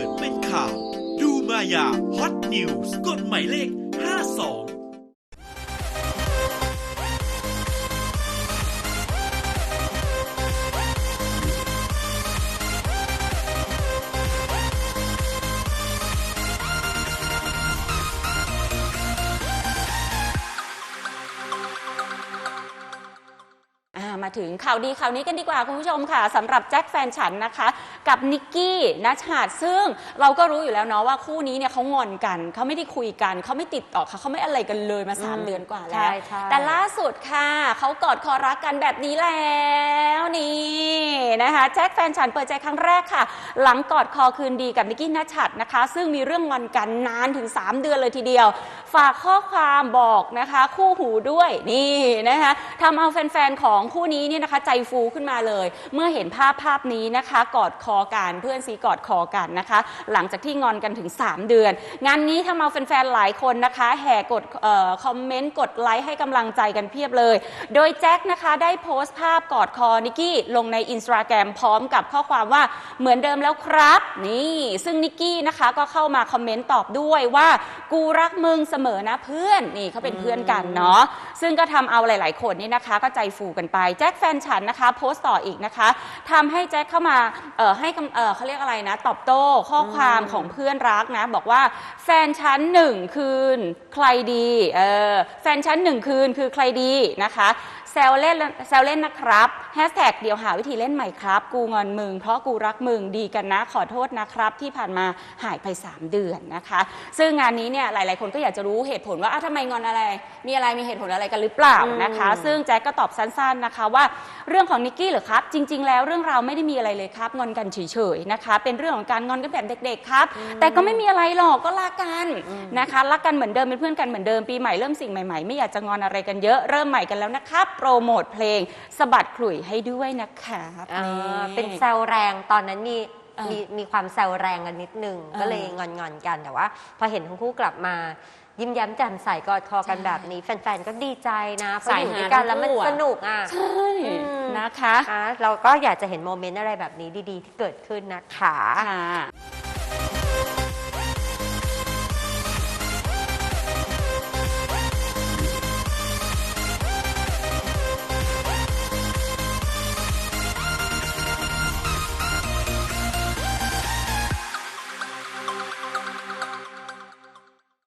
ิดเป็นข่าว ดูมายาฮอตนิวส์กดหมายเลข 52อ่ามาถึงข่าวดีข่าวนี้กันดีกว่าคุณผู้ชมค่ะสำหรับแจ็คแฟนฉันนะคะ กับนิกกี้นัชชาติซึ่งเราก็รู้อยู่แล้วเนาะว่าคู่นี้เนี่ยเขางอนกันเขาไม่ได้คุยกันเขาไม่ติดต่อค่ะเขาไม่อะไรกันเลยมา3อืมเดือนกว่าใช่แล้วใช่ แต่ล่าสุดค่ะเขากอดคอรักกันแบบนี้แล้วนี่ นะคะแจ็คแฟนฉันเปิดใจครั้งแรกค่ะ หลังกอดคอคืนดีกับนิกกี้นัชชัดนะคะ ซึ่งมีเรื่องงอนกันนานถึง 3 เดือนเลยทีเดียว ฝากข้อความบอกนะคะ คู่หูด้วยนี่นะคะทำเอาแฟนๆของคู่นี้เนี่ยนะคะ ใจฟูขึ้นมาเลย เมื่อเห็นภาพภาพนี้นะคะ กอดคอกันเพื่อนซีกอดคอกันนะคะ หลังจากที่งอนกันถึง 3 เดือน งานนี้ทำเอาแฟนๆหลายคนนะคะ แห่กดออคอมเมนต์กดไลค์ให้กำลังใจกันเพียบเลย โดยแจ็คนะคะได้โพสต์ภาพกอดคอนิกกี้ลงในอินสตาแกรมพร้อมกับข้อความว่าเหมือนเดิมแล้วครับ นี่ซึ่งนิกกี้นะคะก็เข้ามาคอมเมนต์ตอบด้วยว่า กูรักมึงเสมอนะเพื่อนนี่เขาเป็นเพื่อนกันเนาะซึ่งก็ทำเอาหลาย ๆ คนนี่นะคะ ก็ใจฟูกันไปแจ็คแฟนฉันนะคะ โพสต์ต่ออีกนะคะทำให้แจ็คเข้ามาเอ่อให้กำเอ่อเขาเรียกอะไรนะ ตอบโต้ข้อความของเพื่อนรักนะ บอกว่าแฟนฉันหนึ่งคืนใครดีเออแฟนฉันหนึ่งคืนคือใครดีนะคะ แซวเล่นแซวเล่นนะครับแฮชแท็กเดี๋ยวหาวิธีเล่นใหม่ครับ กูงอนมึง เพราะกูรักมึงดีกันนะขอโทษนะครับ ที่ผ่านมาหายไป 3 เดือนนะคะ ซึ่งงานนี้เนี่ยหลาย ๆ คนก็อยากจะรู้เหตุผลว่าอ้าวทำไมงอนอะไร มีอะไรมีเหตุผลอะไรกันหรือเปล่านะคะอืมซึ่งแจ็คก็ตอบสั้น ๆ นะคะว่า เรื่องของนิกกี้เหรอครับ จริง ๆ แล้วเรื่องราวไม่ได้มีอะไรเลยครับ งอนกันเฉยๆนะคะ เป็นเรื่องของการงอนกันแบบเด็กๆครับ แต่ก็ไม่มีอะไรหรอกก็รักกันนะคะรักกันเหมือนเดิมเป็นเพื่อนกันเหมือนเดิมปีใหม่เริ่มสิ่งใหม่ๆ ไม่อยากจะงอนอะไรกันเยอะเริ่มใหม่กันแล้วนะครับโปรโมทเพลงสะบัดขลุ่ยให้ด้วยนะครับอ่านี่เป็นแซวแรงตอนนั้นมีเออมีมีความแซวแรงกันนิดนึงเออก็เลยงอนงอนๆกันแต่ว่า พอเห็นทั้งคู่กลับมา ยิ้มแย้มแจ่มใสกอดคอกันใช่แบบนี้ แฟนๆ ก็ดีใจนะเพราะสายอยู่ฮาด้วยกันแล้วมันทั้งคู่อะสนุกอะใช่อืมนะคะอะเราก็อยากจะเห็นโมเมนต์อะไรแบบนี้ดีๆ ที่เกิดขึ้นนะคะค่ะ